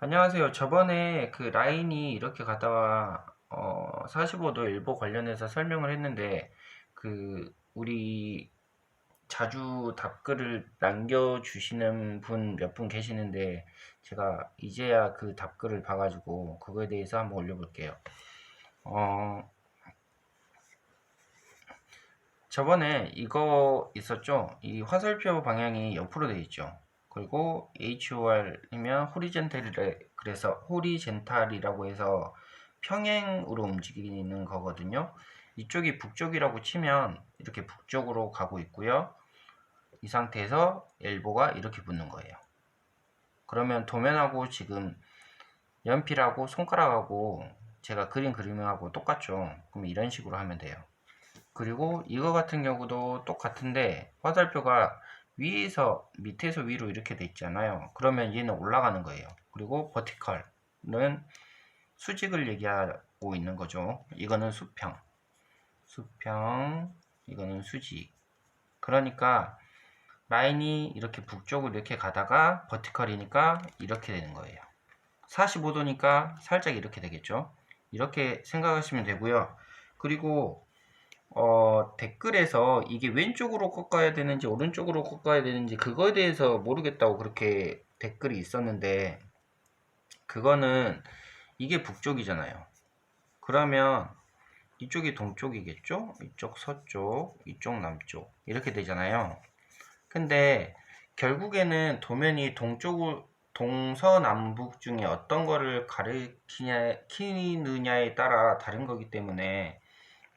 안녕하세요. 저번에 그 라인이 이렇게 가다가 어 45도 일보 관련해서 설명을 했는데 그 우리 자주 답글을 남겨주시는 분 몇 분 계시는데 제가 이제야 그 답글을 봐가지고 그거에 대해서 한번 올려볼게요. 어 저번에 이거 있었죠? 이 화살표 방향이 옆으로 되어 있죠. 그리고 HOR이면 호리젠탈이라 그래서 호리젠탈이라고 해서 평행으로 움직이는 거거든요. 이쪽이 북쪽이라고 치면 이렇게 북쪽으로 가고 있고요. 이 상태에서 엘보가 이렇게 붙는 거예요. 그러면 도면하고 지금 연필하고 손가락하고 제가 그린 그림하고 똑같죠. 그럼 이런 식으로 하면 돼요. 그리고 이거 같은 경우도 똑같은데 화살표가 위에서 밑에서 위로 이렇게 돼 있잖아요. 그러면 얘는 올라가는 거예요. 그리고 버티컬은 수직을 얘기하고 있는 거죠. 이거는 수평. 수평, 이거는 수직. 그러니까 라인이 이렇게 북쪽으로 이렇게 가다가 버티컬이니까 이렇게 되는 거예요. 45도니까 살짝 이렇게 되겠죠. 이렇게 생각하시면 되고요. 그리고 어, 댓글에서 이게 왼쪽으로 꺾어야 되는지 오른쪽으로 꺾어야 되는지 그거에 대해서 모르겠다고 그렇게 댓글이 있었는데 그거는 이게 북쪽이잖아요. 그러면 이쪽이 동쪽이겠죠? 이쪽 서쪽, 이쪽 남쪽 이렇게 되잖아요. 근데 결국에는 도면이 동쪽을 동서남북 중에 어떤 거를 가리키느냐에 따라 다른 거기 때문에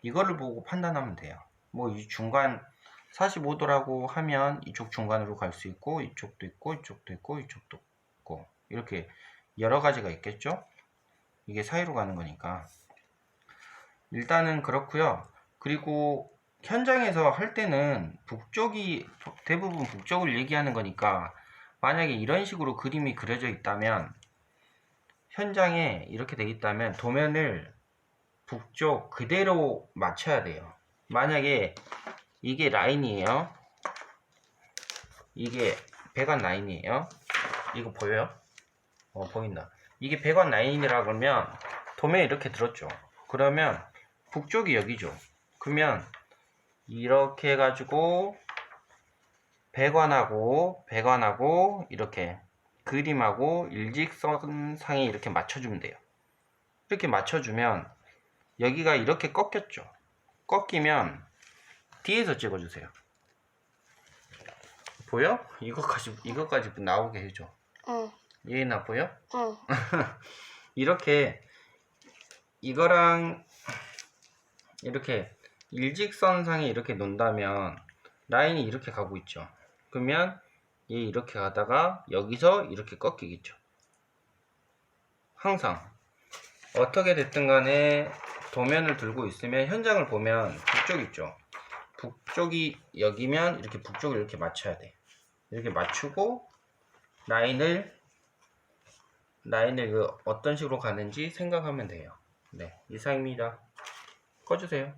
이거를 보고 판단하면 돼요. 뭐 이 중간 45도라고 하면 이쪽 중간으로 갈 수 있고 이쪽도 있고 이쪽도 있고 이쪽도 있고 이렇게 여러 가지가 있겠죠? 이게 사이로 가는 거니까 일단은 그렇고요. 그리고 현장에서 할 때는 북쪽이 대부분 북쪽을 얘기하는 거니까 만약에 이런 식으로 그림이 그려져 있다면 현장에 이렇게 돼 있다면 도면을 북쪽 그대로 맞춰야 돼요. 만약에 이게 라인이에요. 이게 배관 라인이에요. 이거 보여요? 어, 보인다. 이게 배관 라인이라 그러면 도면에 이렇게 들었죠. 그러면 북쪽이 여기죠. 그러면 이렇게 해가지고 배관하고 배관하고 이렇게 그림하고 일직선 상에 이렇게 맞춰주면 돼요. 이렇게 맞춰주면 여기가 이렇게 꺾였죠. 꺾이면 뒤에서 찍어주세요. 보여? 이거까지 이거까지 나오게 해줘. 응, 얘나 보여? 응. 이렇게 이거랑 이렇게 일직선상에 이렇게 논다면 라인이 이렇게 가고 있죠. 그러면 얘 이렇게 가다가 여기서 이렇게 꺾이겠죠. 항상 어떻게 됐든 간에 도면을 들고 있으면 현장을 보면 북쪽 있죠. 북쪽이 여기면 이렇게 북쪽을 이렇게 맞춰야 돼. 이렇게 맞추고 라인을 라인을 그 어떤 식으로 가는지 생각하면 돼요. 네, 이상입니다. 꺼주세요.